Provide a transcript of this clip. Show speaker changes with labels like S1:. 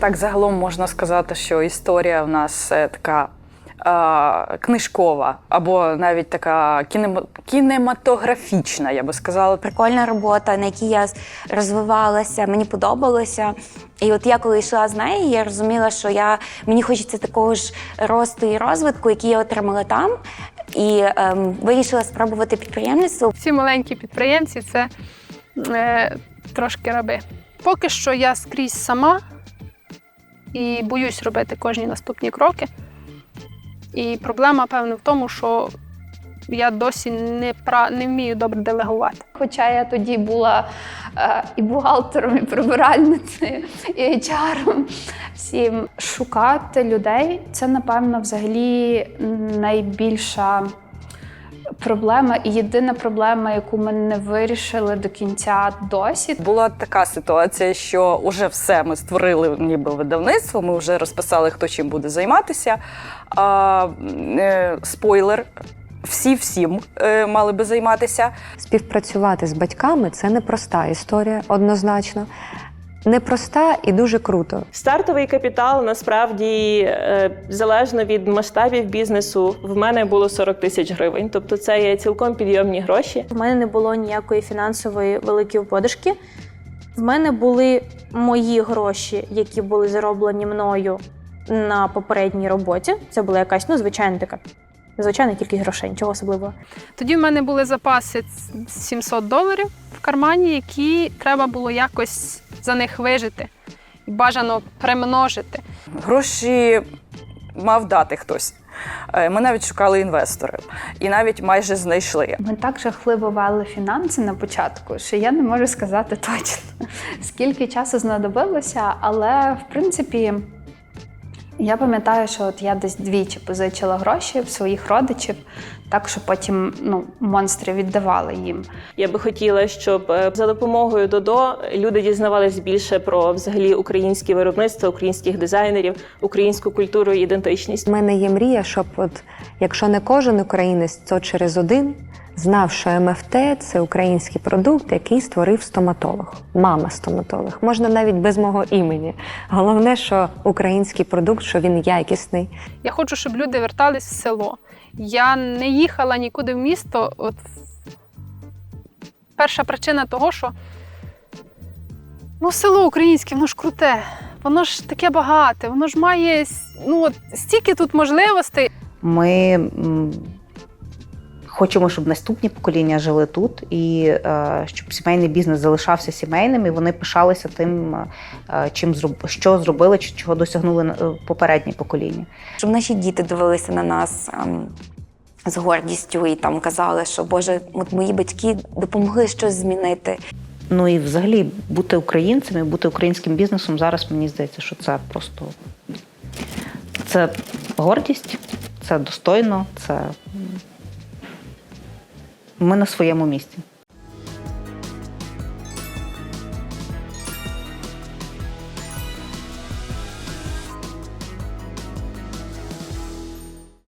S1: Так, загалом можна сказати, що історія в нас е, така е, книжкова, або навіть така кінемо- кінематографічна, я би сказала.
S2: Прикольна робота, на якій я розвивалася, мені подобалося. І от я коли йшла з неї, я розуміла, що я мені хочеться такого ж росту і розвитку, який я отримала там. І ем, вирішила спробувати підприємництво.
S3: Всі маленькі підприємці це е, трошки раби. Поки що я скрізь сама і боюсь робити кожні наступні кроки. І проблема, певно, в тому, що я досі не, пра... не вмію добре делегувати.
S4: Хоча я тоді була е, і бухгалтером, і прибиральницею, і HR, всім шукати людей це, напевно, взагалі найбільша проблема і єдина проблема, яку ми не вирішили до кінця досі.
S1: Була така ситуація, що уже все ми створили ніби видавництво, ми вже розписали, хто чим буде займатися. А, е, спойлер. Всі всім е, мали би займатися.
S5: Співпрацювати з батьками це непроста історія, однозначно. Непроста і дуже круто.
S6: Стартовий капітал насправді е, залежно від масштабів бізнесу. В мене було 40 тисяч гривень, тобто це є цілком підйомні гроші.
S7: В мене не було ніякої фінансової великої подушки. В мене були мої гроші, які були зароблені мною на попередній роботі. Це була якась ну, звичайна така, звичайна кількість грошей, нічого особливого.
S3: Тоді в мене були запаси ц- 700 доларів в кармані, які треба було якось за них вижити і бажано примножити.
S1: Гроші мав дати хтось. Е, Ми навіть шукали інвесторів і навіть майже знайшли.
S4: Ми так жахливо вели фінанси на початку, що я не можу сказати точно, скільки часу знадобилося, але в принципі. Я пам'ятаю, що от я десь двічі позичила гроші в своїх родичів, так що потім ну, монстри віддавали їм.
S6: Я би хотіла, щоб е, за допомогою Додо люди дізнавались більше про взагалі українське виробництво, українських дизайнерів, українську культуру і ідентичність.
S5: У мене є мрія, щоб, от, якщо не кожен українець, то через один знав, що МФТ це український продукт, який створив стоматолог, мама стоматолог. Можна навіть без мого імені. Головне, що український продукт, що він якісний.
S3: Я хочу, щоб люди вертались в село. Я не їхала нікуди в місто. От перша причина того, що ну, село українське, воно ж круте, воно ж таке багате, воно ж має ну, от, стільки тут можливостей.
S8: Ми хочемо, щоб наступні покоління жили тут, і е, щоб сімейний бізнес залишався сімейним, і вони пишалися тим, е, чим що зробили, чи чого досягнули е, попередні покоління.
S2: Щоб наші діти дивилися на нас ем, з гордістю і там казали, що Боже, от мої батьки допомогли щось змінити.
S8: Ну і взагалі бути українцем і бути українським бізнесом зараз мені здається, що це просто це гордість, це достойно, це ми на своєму місці.